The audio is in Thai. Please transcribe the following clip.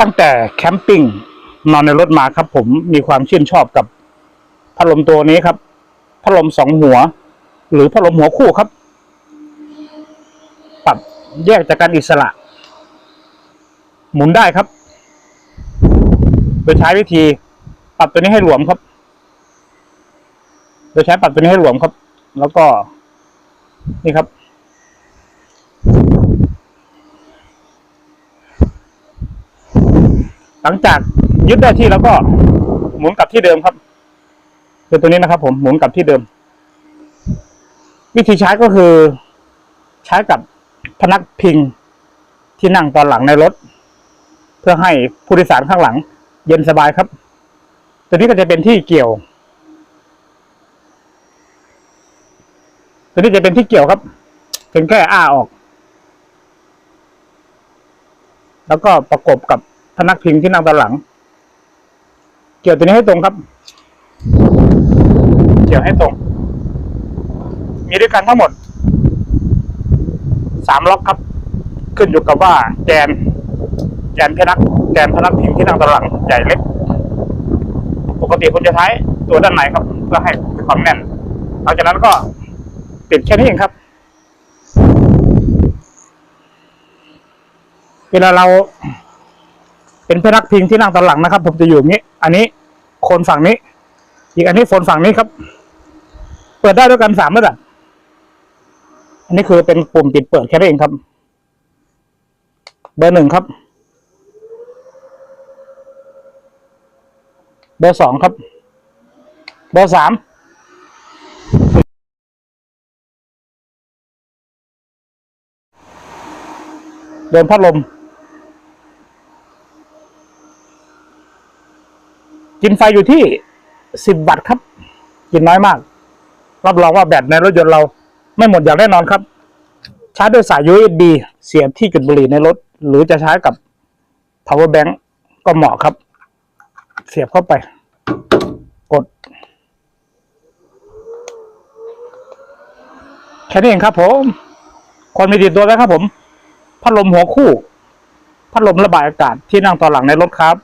ตั้งแต่แคมปิ้งนอนในรถมาครับ ผมมีความชื่นชอบกับพัดลมตัวนี้ครับ พัดลมสองหัว หรือพัดลมหัวคู่ครับ ปรับแยกจากกันอิสระ หมุนได้ครับ โดยใช้วิธี ปรับตัวนี้ให้หลวมครับ โดยใช้ปรับตัวนี้ให้หลวมครับ แล้วก็ นี่ครับ หลังจากยึดได้ที่แล้วก็หมุนกลับที่เดิมครับ คือตัวนี้นะครับผมหมุนกลับที่เดิม วิธีใช้ก็คือ ใช้กับพนักพิงที่นั่งตอนหลังในรถ เพื่อให้ผู้โดยสารข้างหลัง เย็นสบายครับ ตัวนี้ก็จะเป็นที่เกี่ยว ตัวนี้จะเป็นที่เกี่ยวครับเพียงแค่อ้าออก แล้วก็ประกบกับ พนักพิงที่นั่งตอนหลัง เกี่ยวตัวนี้ให้ตรงครับ เกี่ยวให้ตรง มีด้วยกันทั้งหมดสามล็อกครับ ขึ้นอยู่กับว่าแกน แกนพนัก แกนพนักพิงที่นั่งตอนหลังใหญ่เล็ก ปกติผมจะใช้ตัวด้านในครับ เพื่อให้มีความแน่นหลังจากนั้นก็ติดแค่นี้เองครับ เวลาเรา เป็นพนักพิงที่นั่งตอนหลังนะครับ ผมจะอยู่อย่างนี้ อันนี้คนฝั่งนี้ อีกอันนี้โคนฝั่งนี้ครับ เปิดได้ด้วยกันสามระดับอันนี้คือเป็นปุ่มปิดเปิดแค่นั้นเองครับ เบอร์หนึ่งครับ เบอร์สองครับ เบอร์สามเดินพัดลม กินไฟอยู่ที่สิบวัตต์ครับ กินน้อยมาก รับรองว่าแบตในรถยนต์เราไม่หมดอย่างแน่นอนครับ ชาร์จด้วยสาย USB เสียบที่จุดบุหรี่ในรถ หรือจะใช้กับ power bank ก็เหมาะครับ เสียบเข้าไป กด แค่นี้เองครับผมคนมีติดตัวไว้วครับผม พัดลมหัวคู่ พัดลมระบายอากาศที่นั่งตอนหลังในรถครับ